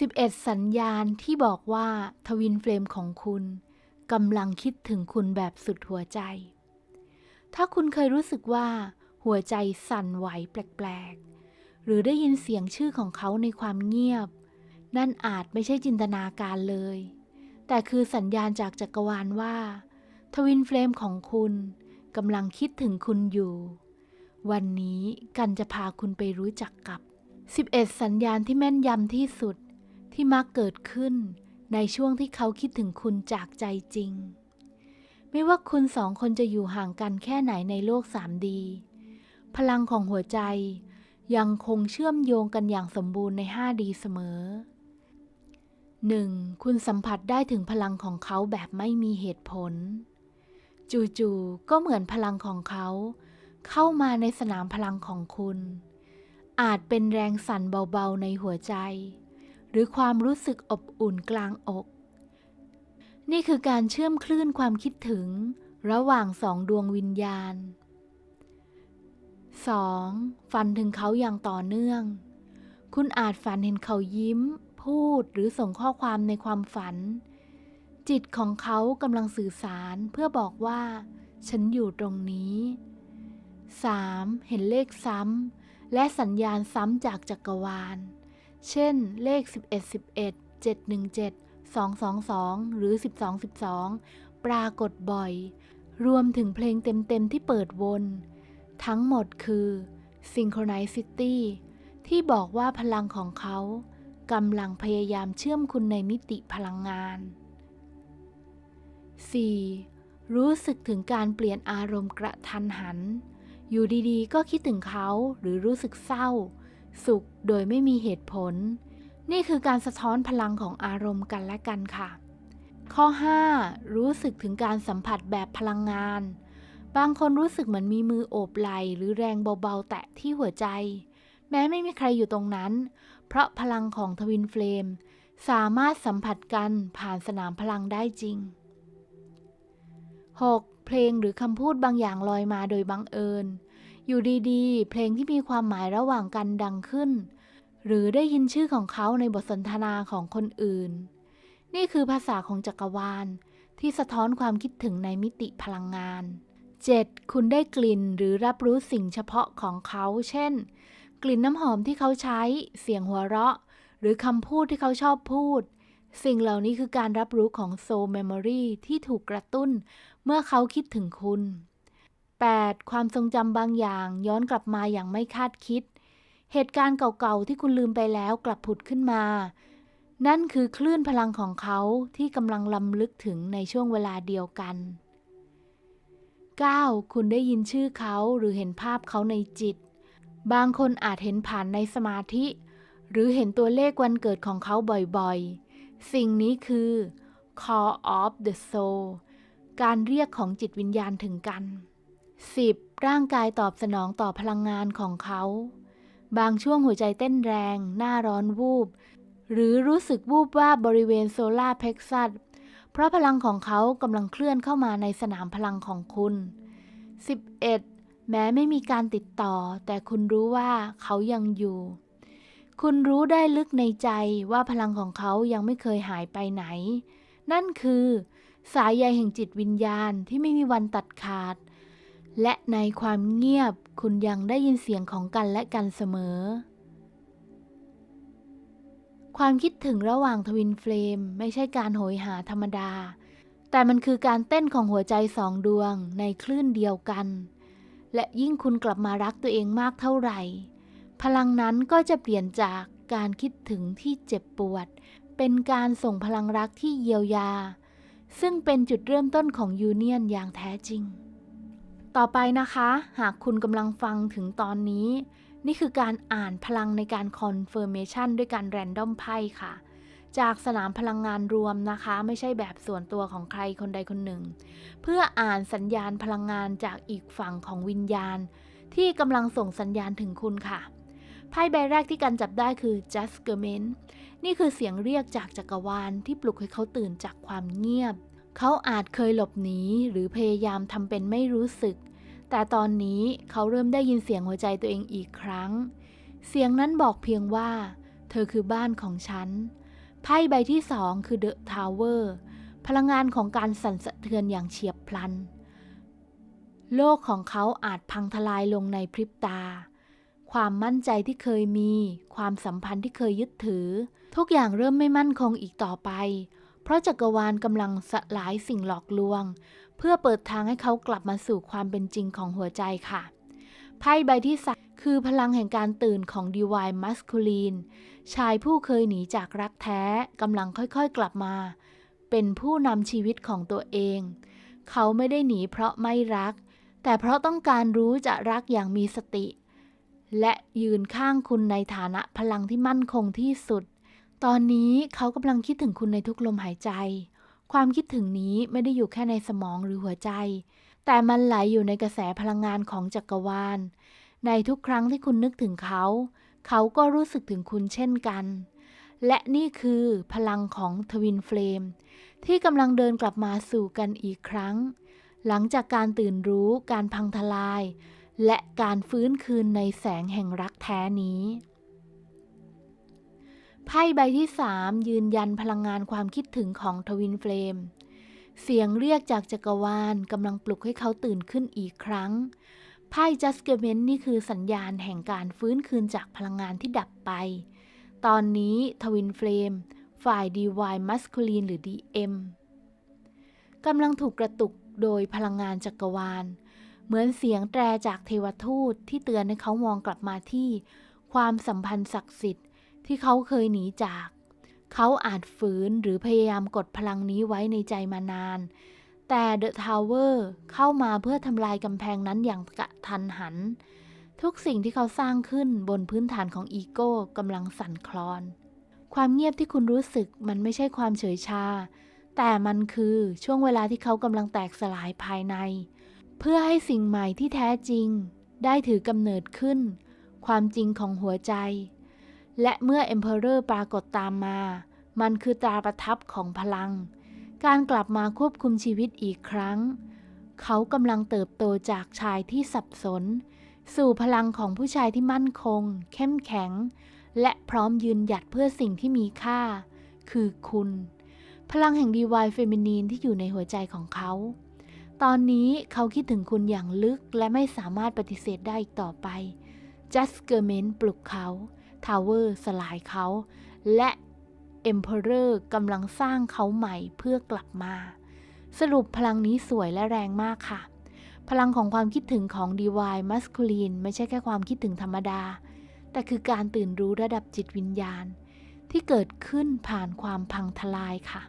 11 สัญญาณที่บอกว่าทวินเฟลมของคุณกำลังคิดถึงคุณแบบสุดหัวใจ ถ้าคุณเคยรู้สึกว่า หัวใจสั่นไหวแปลกๆ หรือได้ยินเสียงชื่อของเขาในความเงียบ นั่นอาจไม่ใช่จินตนาการเลย แต่คือสัญญาณจากจักรวาลว่า ทวินเฟลมของคุณกำลังคิดถึงคุณอยู่ วันนี้กันจะพาคุณไปรู้จักกับ 11 สัญญาณที่แม่นยำที่สุด ที่มักเกิดขึ้นในช่วงที่เขาคิดถึงคุณจากใจจริง ไม่ว่าคุณสองคนจะอยู่ห่างกันแค่ไหนในโลก 3D พลังของหัวใจยังคงเชื่อมโยงกันอย่างสมบูรณ์ใน 5D เสมอ 1. คุณสัมผัสได้ถึงพลังของเขาแบบไม่มีเหตุผล จู่ๆ ก็เหมือนพลังของเขา เข้ามาในสนามพลังของคุณ อาจเป็นแรงสั่นเบาๆในหัวใจ หรือความรู้สึกอบอุ่นกลางอก นี่คือการเชื่อมคลื่นความคิดถึงระหว่างสองดวงวิญญาณ 2. ฝันถึงเขาอย่างต่อเนื่อง คุณอาจฝันเห็นเขายิ้ม พูดหรือส่งข้อความในความฝัน จิตของเขากำลังสื่อสารเพื่อบอกว่า ฉันอยู่ตรงนี้ 3. เห็นเลขซ้ำและสัญญาณซ้ำจากจักรวาล เช่น เลข 11 11 717 222 หรือ 12 12 ปรากฏบ่อย รวมถึงเพลงเต็มๆที่เปิดวน ทั้งหมดคือ Synchronicity ที่บอกว่าพลังของเขากำลังพยายามเชื่อมคุณในมิติพลังงาน 4. รู้สึกถึงการเปลี่ยนอารมณ์กระทันหัน อยู่ดีๆ ก็คิดถึงเขาหรือรู้สึกเศร้า สุขโดยไม่มีเหตุผล นี่คือการสะท้อนพลังของอารมณ์กันและกันค่ะ ข้อ 5. รู้สึกถึงการสัมผัสแบบพลังงาน บางคนรู้สึกเหมือนมีมือโอบไหล่หรือแรงเบาๆ แตะที่หัวใจ แม้ไม่มีใครอยู่ตรงนั้น เพราะพลังของทวินเฟลมสามารถสัมผัสกันผ่านสนามพลังได้จริง 6. เพลงหรือคำพูดบางอย่างลอยมาโดยบังเอิญ อยู่ดีๆ เพลงที่มีความหมายระหว่างกันดังขึ้น หรือได้ยินชื่อของเขาในบทสนทนาของคนอื่น นี่คือภาษาของจักรวาล ที่สะท้อนความคิดถึงในมิติพลังงาน 7. คุณได้กลิ่นหรือรับรู้สิ่งเฉพาะของเขา เช่น กลิ่นน้ำหอมที่เขาใช้ เสียงหัวเราะ หรือคำพูดที่เขาชอบพูด สิ่งเหล่านี้คือการรับรู้ของ soul memory ที่ถูกกระตุ้น เมื่อเขาคิดถึงคุณ 8. ความทรงจำบางอย่างย้อนกลับมาอย่างไม่คาดคิด เหตุการณ์เก่าๆที่คุณลืมไปแล้วกลับผุดขึ้นมา นั่นคือคลื่นพลังของเขาที่กำลังลำลึกถึงในช่วงเวลาเดียวกัน 9. คุณได้ยินชื่อเขาหรือเห็นภาพเขาในจิต บางคนอาจเห็นผ่านในสมาธิ หรือเห็นตัวเลขวันเกิดของเขาบ่อยๆ สิ่งนี้คือ call of the soul การเรียกของจิตวิญญาณถึงกัน 10. ร่างกายตอบสนองต่อพลังงานของเขา บางช่วงหัวใจเต้นแรง หน้าร้อนวูบ หรือรู้สึกวูบว่าบริเวณโซลาร์เพ็กซัสเพราะพลังของเขากำลังเคลื่อนเข้ามาในสนามพลังของคุณ 11. แม้ไม่มีการติดต่อ แต่คุณรู้ว่าเขายังอยู่ คุณรู้ได้ลึกในใจว่าพลังของเขายังไม่เคยหายไปไหน นั่นคือ สายใยแห่งจิตวิญญาณที่ไม่มีวันตัดขาด และในความเงียบคุณยังได้ยินเสียงของกันและกันเสมอ ความคิดถึงระหว่างทวินเฟลมไม่ใช่การโหยหาธรรมดา แต่มันคือการเต้นของหัวใจสองดวงในคลื่นเดียวกัน และยิ่งคุณกลับมารักตัวเองมากเท่าไหร่ พลังนั้นก็จะเปลี่ยนจากการคิดถึงที่เจ็บปวด เป็นการส่งพลังรักที่เยียวยา ซึ่งเป็นจุดเริ่มต้นของยูเนียนอย่างแท้จริง ต่อไปนะคะ หากคุณกำลังฟังถึงตอนนี้ นี่คือการอ่านพลังในการคอนเฟิร์เมชันด้วยการแรนดอมไพ่ค่ะ จากสนามพลังงานรวมนะคะ ไม่ใช่แบบส่วนตัวของใครคนใดคนหนึ่ง เพื่ออ่านสัญญาณพลังงานจากอีกฝั่งของวิญญาณ ที่กำลังส่งสัญญาณถึงคุณค่ะไพ่ใบแรกที่กันจับได้คือ Judgment นี่คือเสียงเรียกจากจักรวาลที่ปลุกให้เขาตื่นจากความเงียบ เขาอาจเคยหลบหนีหรือพยายามทำเป็นไม่รู้สึก แต่ตอนนี้เขาเริ่มได้ยินเสียงหัวใจตัวเองอีกครั้ง เสียงนั้นบอกเพียงว่า เธอคือบ้านของฉัน ไพ่ใบที่สองคือ The Tower พลังงานของการสั่นสะเทือนอย่างเฉียบพลัน โลกของเขาอาจพังทลายลงในพริบตา ความมั่นใจที่เคยมี ความสัมพันธ์ที่เคยยึดถือ ทุกอย่างเริ่มไม่มั่นคงอีกต่อไป เพราะจักรวาลกำลังสลายสิ่งหลอกลวง เพื่อเปิดทางให้เขากลับมาสู่ความเป็นจริงของหัวใจค่ะ ไพ่ใบที่สามคือพลังแห่งการตื่นของ Divine Masculine ชายผู้เคยหนีจากรักแท้กำลังค่อยๆกลับมา เป็นผู้นำชีวิตของตัวเอง เขาไม่ได้หนีเพราะไม่รัก แต่เพราะต้องการรู้จะรักอย่างมีสติ และยืนข้างคุณในฐานะพลังที่มั่นคงที่สุด ตอนนี้เขากำลังคิดถึงคุณในทุกลมหายใจ ความคิดถึงนี้ไม่ได้อยู่แค่ในสมองหรือหัวใจ แต่มันไหลอยู่ในกระแสพลังงานของจักรวาล ในทุกครั้งที่คุณนึกถึงเขา เขาก็รู้สึกถึงคุณเช่นกัน และนี่คือพลังของทวินเฟลมที่กำลังเดินกลับมาสู่กันอีกครั้ง หลังจากการตื่นรู้การพังทลาย และการฟื้นคืนในแสงแห่งรักแท้นี้ ไพ่ใบที่ 3 ยืนยันพลังงานความคิดถึงของทวินเฟลม เสียงเรียกจากจักรวาลกำลังปลุกให้เขาตื่นขึ้นอีกครั้ง ไพ่ Judgment นี่คือสัญญาณแห่งการฟื้นคืนจากพลังงานที่ดับไป ตอนนี้ทวินเฟลม ฝ่าย Divine Masculine หรือ DM กำลังถูกกระตุกโดยพลังงานจักรวาล เหมือนเสียงแตรจากเทวทูตที่เตือนให้เขามองกลับมาที่ความสัมพันธ์ศักดิ์สิทธิ์ ที่เขาเคยหนีจาก เขาอาจฝืนหรือพยายามกดพลังนี้ไว้ในใจมานาน แต่เดอะทาวเวอร์เข้ามาเพื่อทำลายกำแพงนั้นอย่างกะทันหัน ทุกสิ่งที่เขาสร้างขึ้นบนพื้นฐานของอีโก้กำลังสั่นคลอน ความเงียบที่คุณรู้สึกมันไม่ใช่ความเฉยชา แต่มันคือช่วงเวลาที่เขากำลังแตกสลายภายใน เพื่อให้สิ่งใหม่ที่แท้จริง ได้ถือกำเนิดขึ้น ความจริงของหัวใจ และเมื่อ Emperor ปรากฏตามมา มันคือตราประทับของพลัง การกลับมาควบคุมชีวิตอีกครั้ง เขากำลังเติบโตจากชายที่สับสน สู่พลังของผู้ชายที่มั่นคง เข้มแข็ง และพร้อมยืนหยัดเพื่อสิ่งที่มีค่า คือคุณ พลังแห่งดีวายเฟมินีนที่อยู่ในหัวใจของเขา ตอนนี้เขาคิดถึงคุณอย่างลึกและไม่สามารถปฏิเสธได้อีกต่อไปจัสเกอร์เมนปลุกเขา ทาวเวอร์สลายเขา และ Emperor กำลังสร้างเขาใหม่เพื่อกลับมา สรุปพลังนี้สวยและแรงมากค่ะ พลังของความคิดถึงของ Divine Masculine ไม่ใช่แค่ความคิดถึงธรรมดา แต่คือการตื่นรู้ระดับจิตวิญญาณ ที่เกิดขึ้นผ่านความพังทลายค่ะ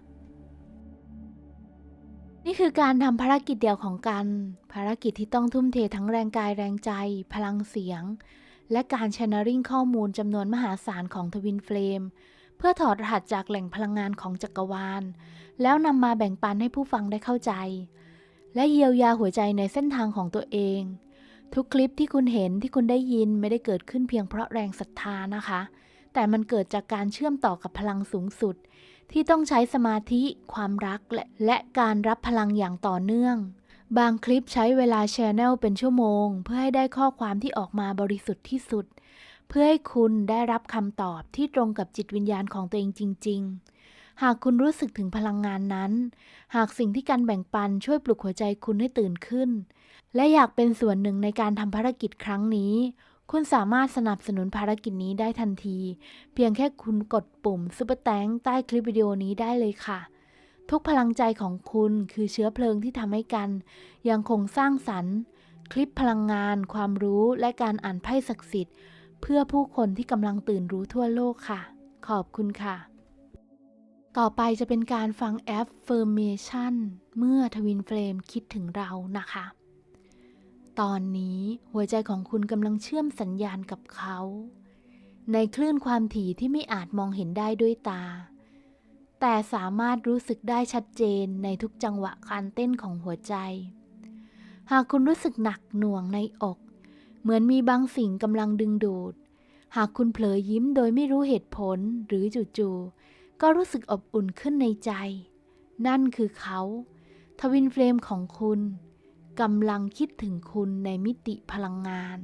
นี่คือการทำภารกิจเดียวของกัน ภารกิจที่ต้องทุ่มเททั้งแรงกายแรงใจ พลังเสียง และการช n น e ริงข้อมูลจำนวนมหาศาลของทวินเฟลมเพื่อถอดรหัสจากแหล่งพลังงานของจักรวาล แล้วนำมาแบ่งปันให้ผู้ฟังได้เข้าใจ และเยียวยาหัวใจในเส้นทางของตัวเอง ทุกคลิปที่คุณเห็นที่คุณได้ยินไม่ได้เกิดขึ้นเพียงเพราะแรงศรัทธานะคะ แต่มันเกิดจากการเชื่อมต่อกับพลังสูงสุด ที่ต้องใช้สมาธิ ความรักและและการรับพลังอย่างต่อเนื่อง บางคลิปใช้เวลาแชนแนลเป็นชั่วโมง เพื่อให้ได้ข้อความที่ออกมาบริสุทธิ์ที่สุด เพื่อให้คุณได้รับคำตอบที่ตรงกับจิตวิญญาณของตัวเองจริง ๆ หากคุณรู้สึกถึงพลังงานนั้น หากสิ่งที่การแบ่งปันช่วยปลุกหัวใจคุณให้ตื่นขึ้น และอยากเป็นส่วนหนึ่งในการทำภารกิจครั้งนี้ คุณสามารถสนับสนุนภารกิจนี้ได้ทันที เพียงแค่คุณกดปุ่มซุปเปอร์แตงใต้คลิปวิดีโอนี้ได้เลยค่ะ ทุกพลังใจของคุณคือเชื้อเพลิงที่ทำให้กัน ยังคงสร้างสรรค์ คลิปพลังงาน ความรู้และการอ่านไพ่ศักดิ์สิทธิ์ เพื่อผู้คนที่กำลังตื่นรู้ทั่วโลกค่ะ ขอบคุณค่ะ ต่อไปจะเป็นการฟัง affirmation เมื่อทวินเฟลมคิดถึงเรานะคะ ตอนนี้หัวใจของคุณกำลังเชื่อมสัญญาณกับเขา ในคลื่นความถี่ที่ไม่อาจมองเห็นได้ด้วยตา แต่สามารถรู้สึกได้ชัดเจนในทุกจังหวะการเต้นของหัวใจ หากคุณรู้สึกหนักหน่วงในอก เหมือนมีบางสิ่งกำลังดึงดูด หากคุณเผลอยิ้มโดยไม่รู้เหตุผลหรือจู่ๆ ก็รู้สึกอบอุ่นขึ้นในใจ นั่นคือเขา ทวินเฟลมของคุณกำลังคิดถึงคุณในมิติพลังงาน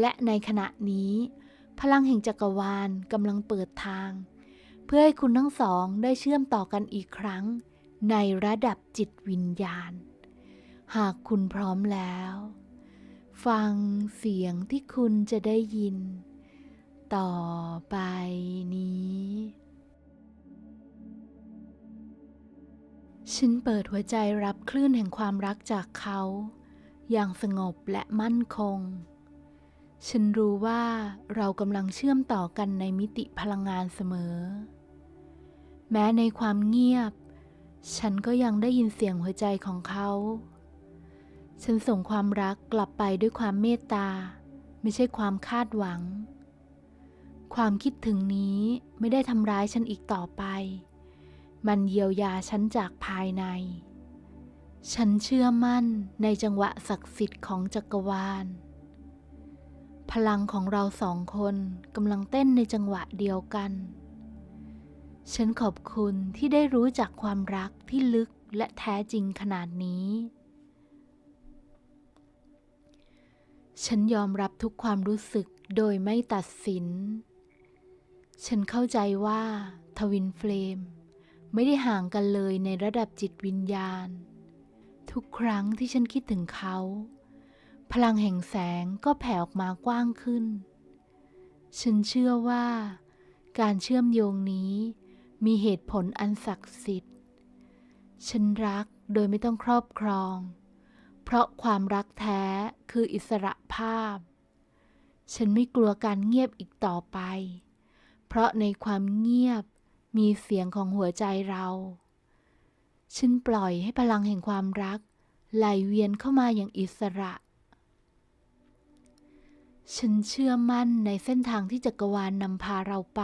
และในขณะนี้ พลังแห่งจักรวาลกำลังเปิดทาง เพื่อให้คุณทั้งสองได้เชื่อมต่อกันอีกครั้ง ในระดับจิตวิญญาณ หากคุณพร้อมแล้ว ฟังเสียงที่คุณจะได้ยิน ต่อไปนี้ ฉันเปิดหัวใจรับคลื่นแห่งความรักจากเขา อย่างสงบและมั่นคงฉันรู้ว่าเรากำลังเชื่อมต่อกันในมิติพลังงานเสมอ แม้ในความเงียบ ฉันก็ยังได้ยินเสียงหัวใจของเขา ฉันส่งความรักกลับไปด้วยความเมตตา ไม่ใช่ความคาดหวัง ความคิดถึงนี้ไม่ได้ทำร้ายฉันอีกต่อไป มันเยียวยาฉันจากภายใน ฉันเชื่อมั่นในจังหวะศักดิ์สิทธิ์ของจักรวาล พลังของเราสองคนกำลังเต้นในจังหวะเดียวกัน ฉันขอบคุณที่ได้รู้จักความรักที่ลึกและแท้จริงขนาดนี้ ฉันยอมรับทุกความรู้สึกโดยไม่ตัดสิน ฉันเข้าใจว่าทวินเฟลมไม่ได้ห่างกันเลยในระดับจิตวิญญาณ ทุกครั้งที่ฉันคิดถึงเขา พลังแห่งแสงก็แผ่ออกมากว้างขึ้น ฉันเชื่อว่าการเชื่อมโยงนี้ มีเหตุผลอันศักดิ์สิทธิ์ ฉันรักโดยไม่ต้องครอบครอง เพราะความรักแท้คืออิสระภาพ ฉันไม่กลัวการเงียบอีกต่อไป เพราะในความเงียบมีเสียงของหัวใจเรา ฉันปล่อยให้พลังแห่งความรัก ไหลเวียนเข้ามาอย่างอิสระ ฉันเชื่อมั่นในเส้นทางที่จักรวาลนำพาเราไป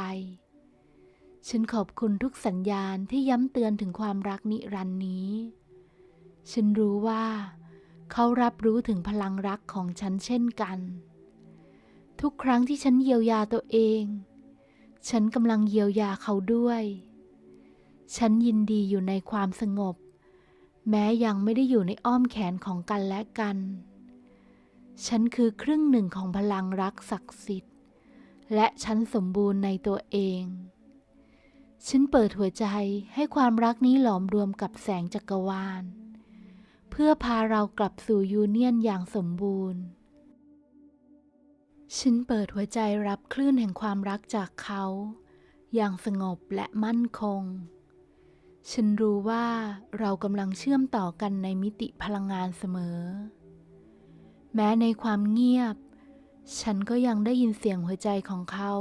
ฉันขอบคุณทุกสัญญาณที่ย้ำเตือนถึงความรักนิรันดร์นี้ ฉันรู้ว่า เขารับรู้ถึงพลังรักของฉันเช่นกัน ทุกครั้งที่ฉันเยียวยาตัวเอง ฉันกำลังเยียวยาเขาด้วย ฉันยินดีอยู่ในความสงบ แม้ยังไม่ได้อยู่ในอ้อมแขนของกันและกัน ฉันคือครึ่งหนึ่งของพลังรักศักดิ์สิทธิ์ และฉันสมบูรณ์ในตัวเอง ฉันเปิดหัวใจให้ความรักนี้หลอมรวมกับแสงจักรวาล เพื่อพาเรากลับสู่ยูเนียนอย่างสมบูรณ์ ฉันเปิดหัวใจรับคลื่นแห่งความรักจากเขา อย่างสงบและมั่นคง ฉันรู้ว่าเรากำลังเชื่อมต่อกันในมิติพลังงานเสมอ แม้ในความเงียบ ฉันก็ยังได้ยินเสียงหัวใจของเขา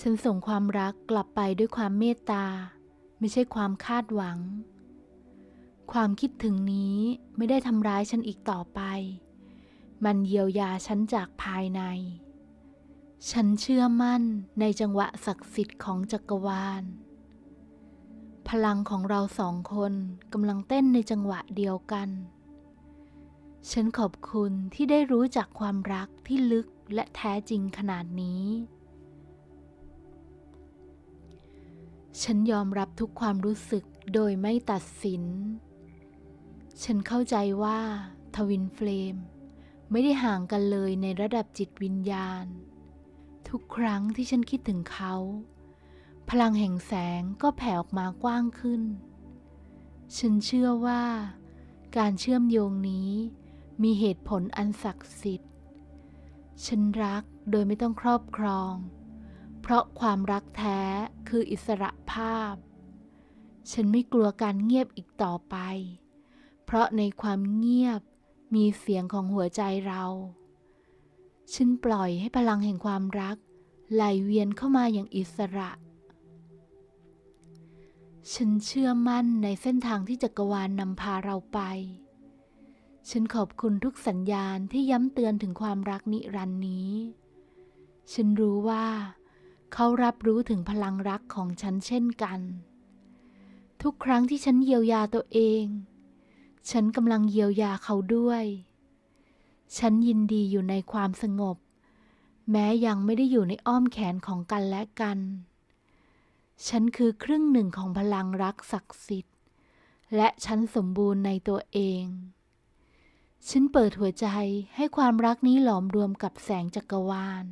ฉันส่งความรักกลับไปด้วยความเมตตา ไม่ใช่ความคาดหวัง ความคิดถึงนี้ไม่ได้ทำร้ายฉันอีกต่อไป มันเยียวยาฉันจากภายใน ฉันเชื่อมั่นในจังหวะศักดิ์สิทธิ์ของจักรวาล พลังของเราสองคนกำลังเต้นในจังหวะเดียวกัน ฉันขอบคุณที่ได้รู้จักความรักที่ลึกและแท้จริงขนาดนี้ ฉันยอมรับทุกความรู้สึกโดยไม่ตัดสิน ฉันเข้าใจว่าทวินเฟลมไม่ได้ห่างกันเลยในระดับจิตวิญญาณ ทุกครั้งที่ฉันคิดถึงเขา พลังแห่งแสงก็แผ่ออกมากว้างขึ้น ฉันเชื่อว่า การเชื่อมโยงนี้มีเหตุผลอันศักดิ์สิทธิ์ ฉันรักโดยไม่ต้องครอบครอง เพราะความรักแท้คืออิสระภาพ ฉันไม่กลัวการเงียบอีกต่อไป เพราะในความเงียบมีเสียงของหัวใจเรา ฉันปล่อยให้พลังแห่งความรักไหลเวียนเข้ามาอย่างอิสระ ฉันเชื่อมั่นในเส้นทางที่จักรวาลนำพาเราไป ฉันขอบคุณทุกสัญญาณที่ย้ำเตือนถึงความรักนิรันดร์นี้ ฉันรู้ว่า เขารับรู้ถึงพลังรักของฉันเช่นกัน ทุกครั้งที่ฉันเยียวยาตัวเอง ฉันกำลังเยียวยาเขาด้วย ฉันยินดีอยู่ในความสงบ แม้ยังไม่ได้อยู่ในอ้อมแขนของกันและกัน ฉันคือครึ่งหนึ่งของพลังรักศักดิ์สิทธิ์ และฉันสมบูรณ์ในตัวเอง ฉันเปิดหัวใจให้ความรักนี้หลอมรวมกับแสงจักรวาล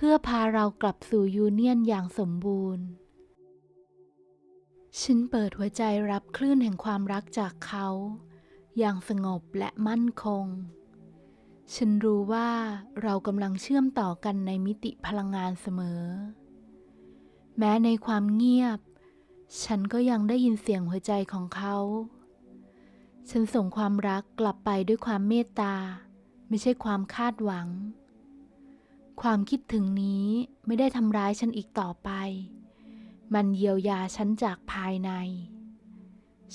เพื่อพาเรากลับสู่ยูเนียนอย่างสมบูรณ์ ฉันเปิดหัวใจรับคลื่นแห่งความรักจากเขา อย่างสงบและมั่นคง ฉันรู้ว่าเรากำลังเชื่อมต่อกันในมิติพลังงานเสมอ แม้ในความเงียบ ฉันก็ยังได้ยินเสียงหัวใจของเขา ฉันส่งความรักกลับไปด้วยความเมตตา ไม่ใช่ความคาดหวัง ความคิดถึงนี้ไม่ได้ทำร้ายฉันอีกต่อไป มันเยียวยาฉันจากภายใน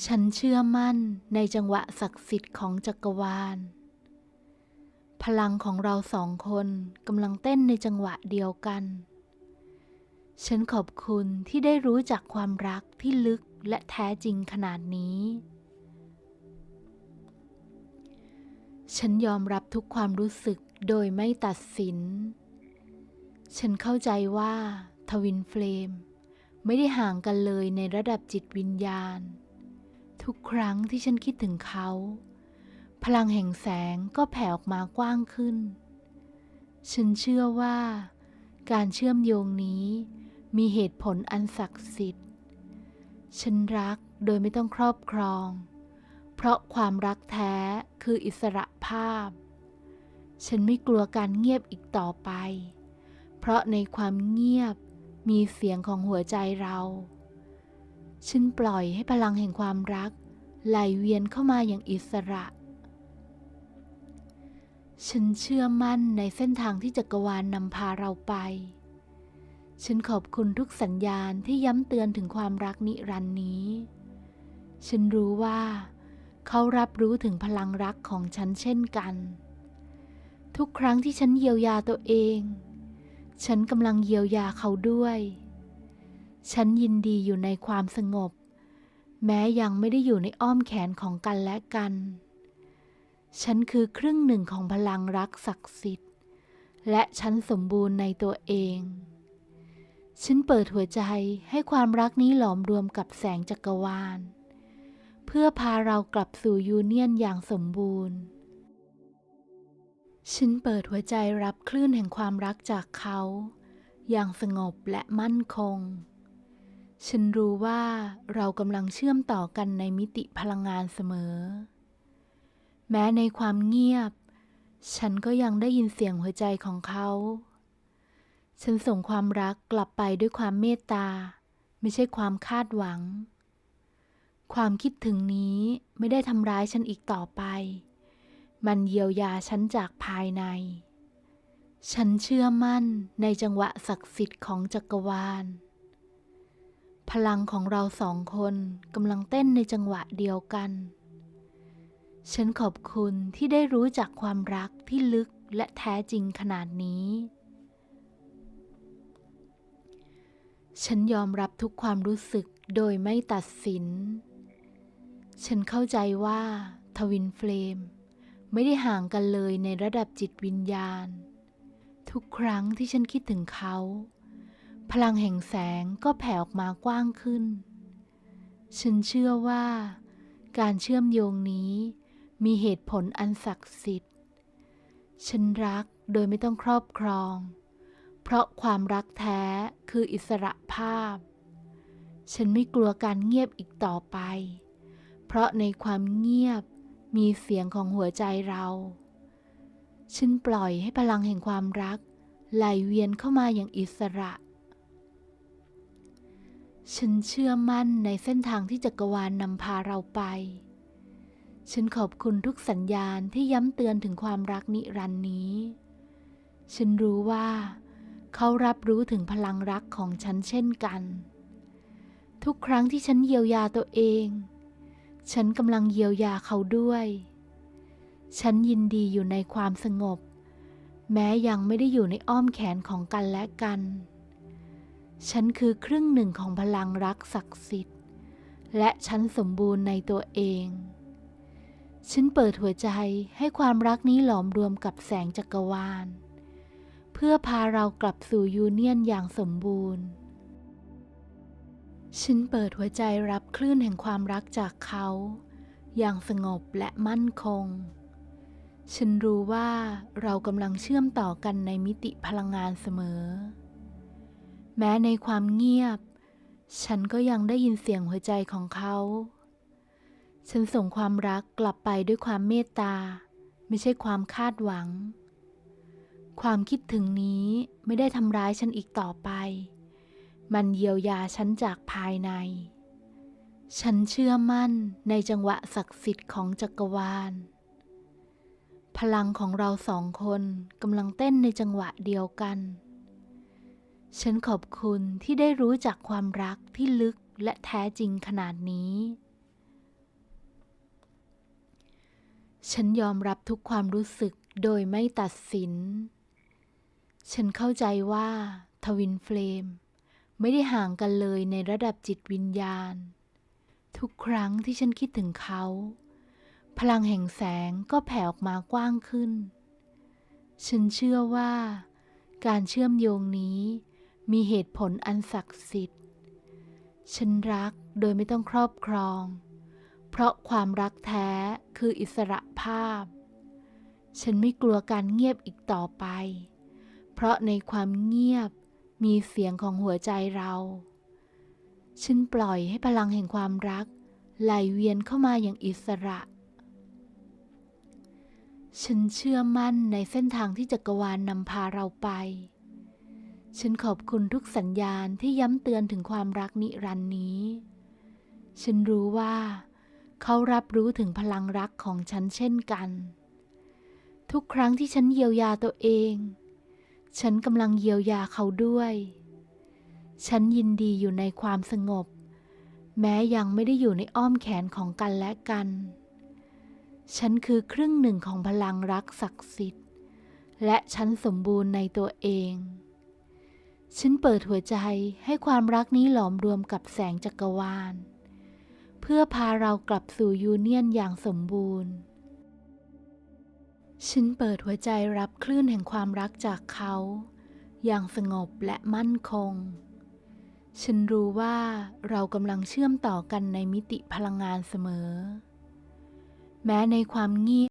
ฉันเชื่อมั่นในจังหวะศักดิ์สิทธิ์ของจักรวาล พลังของเราสองคนกำลังเต้นในจังหวะเดียวกัน ฉันขอบคุณที่ได้รู้จักความรักที่ลึกและแท้จริงขนาดนี้ ฉันยอมรับทุกความรู้สึกโดยไม่ตัดสิน ฉันเข้าใจว่าทวินเฟลม ไม่ได้ห่างกันเลยในระดับจิตวิญญาณ ทุกครั้งที่ฉันคิดถึงเขา พลังแห่งแสงก็แผ่ออกมากว้างขึ้น ฉันเชื่อว่า การเชื่อมโยงนี้มีเหตุผลอันศักดิ์สิทธิ์ ฉันรักโดยไม่ต้องครอบครอง เพราะความรักแท้คืออิสระภาพ ฉันไม่กลัวการเงียบอีกต่อไป เพราะในความเงียบมีเสียงของหัวใจเรา ฉันปล่อยให้พลังแห่งความรัก ไหลเวียนเข้ามาอย่างอิสระ ฉันเชื่อมั่นในเส้นทางที่จักรวาลนนำพาเราไป ฉันขอบคุณทุกสัญญาณที่ย้ำเตือนถึงความรักนิรันดร์นี้ ฉันรู้ว่า เขารับรู้ถึงพลังรักของฉันเช่นกัน ทุกครั้งที่ฉันเยียวยาตัวเอง ฉันกำลังเยียวยาเขาด้วย ฉันยินดีอยู่ในความสงบ แม้ยังไม่ได้อยู่ในอ้อมแขนของกันและกัน ฉันคือครึ่งหนึ่งของพลังรักศักดิ์สิทธิ์ และฉันสมบูรณ์ในตัวเอง ฉันเปิดหัวใจให้ความรักนี้หลอมรวมกับแสงจักรวาล เพื่อพาเรากลับสู่ยูเนียนอย่างสมบูรณ์ ฉันเปิดหัวใจรับคลื่นแห่งความรักจากเขา อย่างสงบและมั่นคง ฉันรู้ว่าเรากำลังเชื่อมต่อกันในมิติพลังงานเสมอ แม้ในความเงียบ ฉันก็ยังได้ยินเสียงหัวใจของเขา ฉันส่งความรักกลับไปด้วยความเมตตา ไม่ใช่ความคาดหวัง ความคิดถึงนี้ไม่ได้ทำร้ายฉันอีกต่อไป มันเยียวยาฉันจากภายใน ฉันเชื่อมั่นในจังหวะศักดิ์สิทธิ์ของจักรวาล พลังของเราสองคนกำลังเต้นในจังหวะเดียวกัน ฉันขอบคุณที่ได้รู้จักความรักที่ลึกและแท้จริงขนาดนี้ ฉันยอมรับทุกความรู้สึกโดยไม่ตัดสิน ฉันเข้าใจว่าทวินเฟลม ไม่ได้ห่างกันเลยในระดับจิตวิญญาณ ทุกครั้งที่ฉันคิดถึงเขา พลังแห่งแสงก็แผ่ออกมากว้างขึ้น ฉันเชื่อว่า การเชื่อมโยงนี้มีเหตุผลอันศักดิ์สิทธิ์ ฉันรักโดยไม่ต้องครอบครอง เพราะความรักแท้คืออิสระภาพ ฉันไม่กลัวการเงียบอีกต่อไป เพราะในความเงียบ มีเสียงของหัวใจเรา ฉันปล่อยให้พลังแห่งความรัก ไหลเวียนเข้ามาอย่างอิสระ ฉันเชื่อมั่นในเส้นทางที่จักรวาลนนำพาเราไป ฉันขอบคุณทุกสัญญาณที่ย้ำเตือนถึงความรักนิรันดร์นี้ ฉันรู้ว่า เขารับรู้ถึงพลังรักของฉันเช่นกัน ทุกครั้งที่ฉันเยียวยาตัวเอง ฉันกำลังเยียวยาเขาด้วย ฉันยินดีอยู่ในความสงบ แม้ยังไม่ได้อยู่ในอ้อมแขนของกันและกัน ฉันคือครึ่งหนึ่งของพลังรักศักดิ์สิทธิ์ และฉันสมบูรณ์ในตัวเอง ฉันเปิดหัวใจให้ความรักนี้หลอมรวมกับแสงจักรวาล เพื่อพาเรากลับสู่ยูเนียนอย่างสมบูรณ์ ฉันเปิดหัวใจรับคลื่นแห่งความรักจากเขา อย่างสงบและมั่นคง ฉันรู้ว่าเรากำลังเชื่อมต่อกันในมิติพลังงานเสมอ แม้ในความเงียบ ฉันก็ยังได้ยินเสียงหัวใจของเขา ฉันส่งความรักกลับไปด้วยความเมตตา ไม่ใช่ความคาดหวัง ความคิดถึงนี้ไม่ได้ทำร้ายฉันอีกต่อไป มันเยียวยาฉันจากภายใน ฉันเชื่อมั่นในจังหวะศักดิ์สิทธิ์ของจักรวาล พลังของเราสองคนกำลังเต้นในจังหวะเดียวกัน ฉันขอบคุณที่ได้รู้จักความรักที่ลึกและแท้จริงขนาดนี้ ฉันยอมรับทุกความรู้สึกโดยไม่ตัดสิน ฉันเข้าใจว่าทวินเฟลม ไม่ได้ห่างกันเลยในระดับจิตวิญญาณ ทุกครั้งที่ฉันคิดถึงเขา พลังแห่งแสงก็แผ่ออกมากว้างขึ้น ฉันเชื่อว่า การเชื่อมโยงนี้มีเหตุผลอันศักดิ์สิทธิ์ ฉันรักโดยไม่ต้องครอบครอง เพราะความรักแท้คืออิสระภาพ ฉันไม่กลัวการเงียบอีกต่อไป เพราะในความเงียบ มีเสียงของหัวใจเรา ฉันปล่อยให้พลังแห่งความรัก ไหลเวียนเข้ามาอย่างอิสระ ฉันเชื่อมั่นในเส้นทางที่จักรวาลนนำพาเราไป ฉันขอบคุณทุกสัญญาณที่ย้ำเตือนถึงความรักนิรันดร์นี้ ฉันรู้ว่า เขารับรู้ถึงพลังรักของฉันเช่นกัน ทุกครั้งที่ฉันเยียวยาตัวเอง ฉันกำลังเยียวยาเขาด้วย ฉันยินดีอยู่ในความสงบ แม้ยังไม่ได้อยู่ในอ้อมแขนของกันและกัน ฉันคือครึ่งหนึ่งของพลังรักศักดิ์สิทธิ์ และฉันสมบูรณ์ในตัวเอง ฉันเปิดหัวใจให้ความรักนี้หลอมรวมกับแสงจักรวาล เพื่อพาเรากลับสู่ยูเนียนอย่างสมบูรณ์ ฉันเปิดหัวใจรับคลื่นแห่งความรักจากเขา อย่างสงบและมั่นคง ฉันรู้ว่าเรากำลังเชื่อมต่อกันในมิติพลังงานเสมอ แม้ในความเงียบ